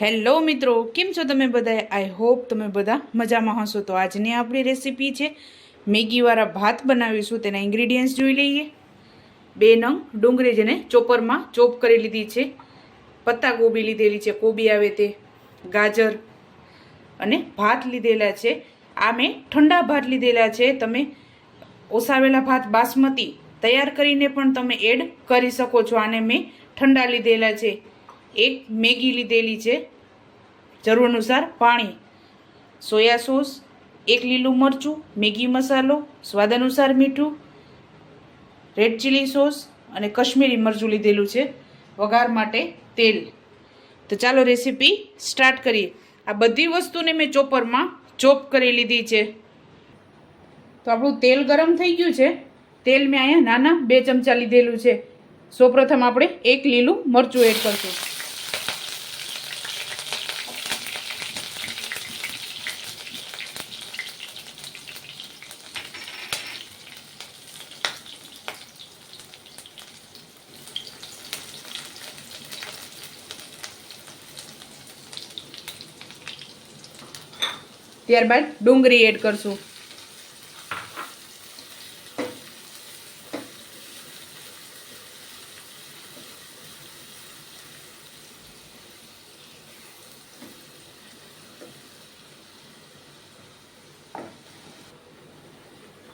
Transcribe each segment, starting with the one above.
Hello મિત્રો, કેમ છો તમે બધા આઈ હોપ તમે બધા મજામાં હશો. તો આજની આપણી રેસીપી છે, મેગીવાળા ભાત બનાવીશું. તેના ઇન્ગ્રીડિયન્ટ્સ જોઈ લઈએ. બે નંગ ડુંગળી જેને ચોપરમાં ચોપ કરી લીધી છે. પત્તા કોબી લીધેલી છે, કોબી આવે તે, ગાજર અને ભાત લીધેલા છે. આ મેં ઠંડા ભાત લીધેલા છે. તમે ઓસાવેલા ભાત બાસમતી તૈયાર કરીને પણ તમે એડ કરી શકો છો. આને મેં ઠંડા લીધેલા છે. એક મેગી લીધેલી છે. જરૂર અનુસાર પાણી, સોયા સોસ, એક લીલું મરચું, મેગી મસાલો, સ્વાદ અનુસાર મીઠું, રેડ ચીલી સોસ અને કશ્મીરી મરચું લીધેલું છે. વઘાર માટે તેલ. તો ચાલો રેસીપી સ્ટાર્ટ કરીએ. આ બધી વસ્તુને મેં ચોપરમાં ચોપ કરી લીધી છે. તો આપણું તેલ ગરમ થઈ ગયું છે. તેલ મેં અહીંયા નાના બે ચમચા લીધેલું છે. સૌપ્રથમ આપણે એક લીલું મરચું એડ કરશું. ત્યારબાદ ડુંગળી એડ કરશું.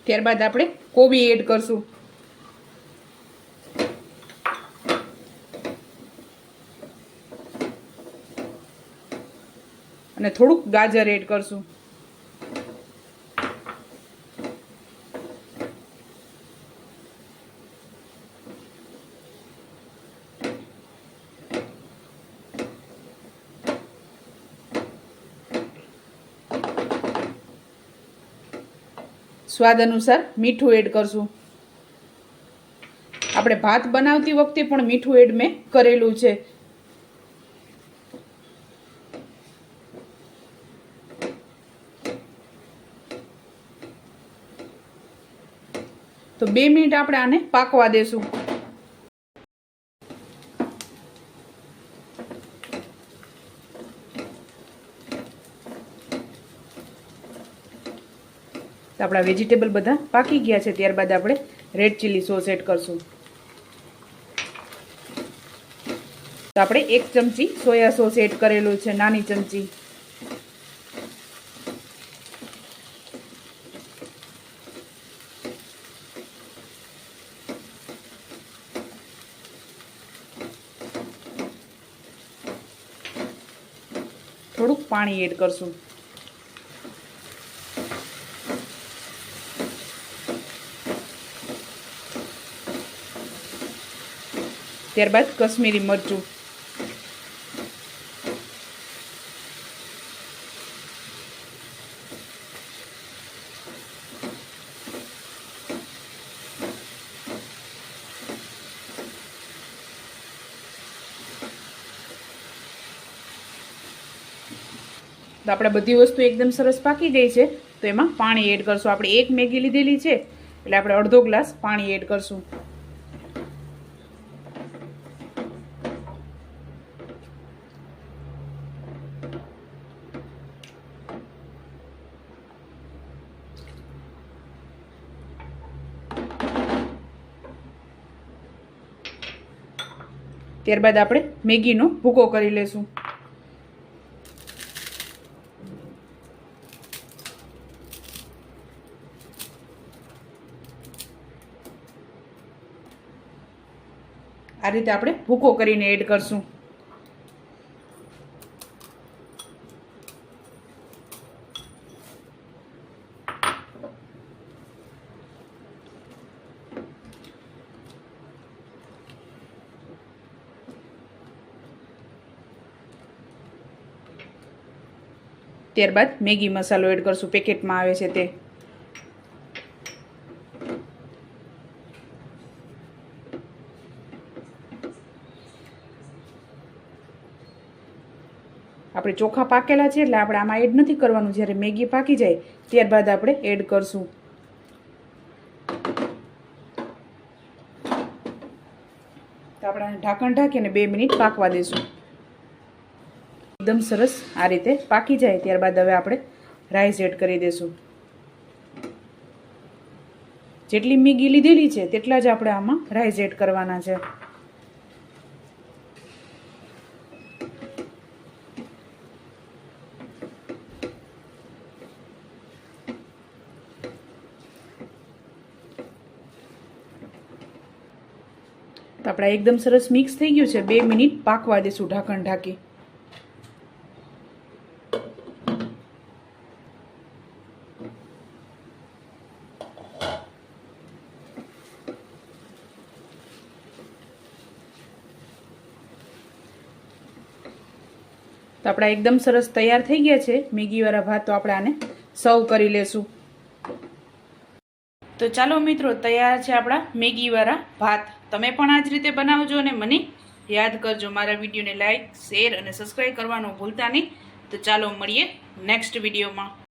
ત્યારબાદ આપણે કોબી એડ કરશું. અને થોડુંક ગાજર એડ કરશું. સ્વાદ અનુસાર મીઠું એડ કરશું. આપણે ભાત બનાવતી વખતે પણ મીઠું એડ મેં કરેલું છે. તો બે મિનિટ આપણે આને પાકવા દેશું. તો આપણા વેજીટેબલ બધા પાકી ગયા છે, ત્યારબાદ આપણે રેડ ચીલી સોસ એડ કરશું. તો આપણે એક ચમચી સોયા સોસ એડ કરેલું છે, નાની ચમચી. થોડુંક પાણી એડ કરશું. ત્યારબાદ કશ્મીરી મરચું. તો આપણે બધી વસ્તુ એકદમ સરસ પાકી ગઈ છે. તો એમાં પાણી એડ કરશું. આપણે એક મેગી લીધેલી છે. એટલે આપણે અડધો ગ્લાસ પાણી એડ કરશું. ત્યારબાદ આપણે મેગીનો ભૂકો કરી લેશું. આ રીતે આપણે ભૂકો કરીને એડ કરશું. ત્યારબાદ મેગી મસાલો એડ કરશું. પેકેટમાં આવે છે તે. આપણે ચોખા પાકેલા છે એટલે આપણે આમાં એડ નથી કરવાનું. જ્યારે મેગી પાકી જાય, ત્યારબાદ આપણે એડ કરશું. તો આપણે ઢાંકણ ઢાંકીને બે મિનિટ પાકવા દઈશું એકદમ સરસ આ રીતે પાકી જાય ત્યારબાદ હવે આપણે રાઈસ એડ કરી દઈશું જેટલી મીગી લીધેલી છે તેટલા જ આપણે આમાં રાઈસ એડ કરવાના છે. તો આપણા એકદમ સરસ મિક્સ થઈ ગયું છે. બે મિનિટ પાકવા દેશું ઢાંકણ ઢાંકી. તો આપણા એકદમ સરસ તૈયાર થઈ ગયા છે. મેગીવાળા ભાત તો આપણે આને સર્વ કરી લેશું. તો ચાલો મિત્રો, તૈયાર છે આપણા મેગીવાળા ભાત. તમે પણ આ જ રીતે બનાવજો અને મને યાદ કરજો. મારા વિડીયોને લાઈક, શેર અને સબસ્ક્રાઈબ કરવાનું ભૂલતા નહીં. તો ચાલો મળીએ નેક્સ્ટ વિડીયોમાં.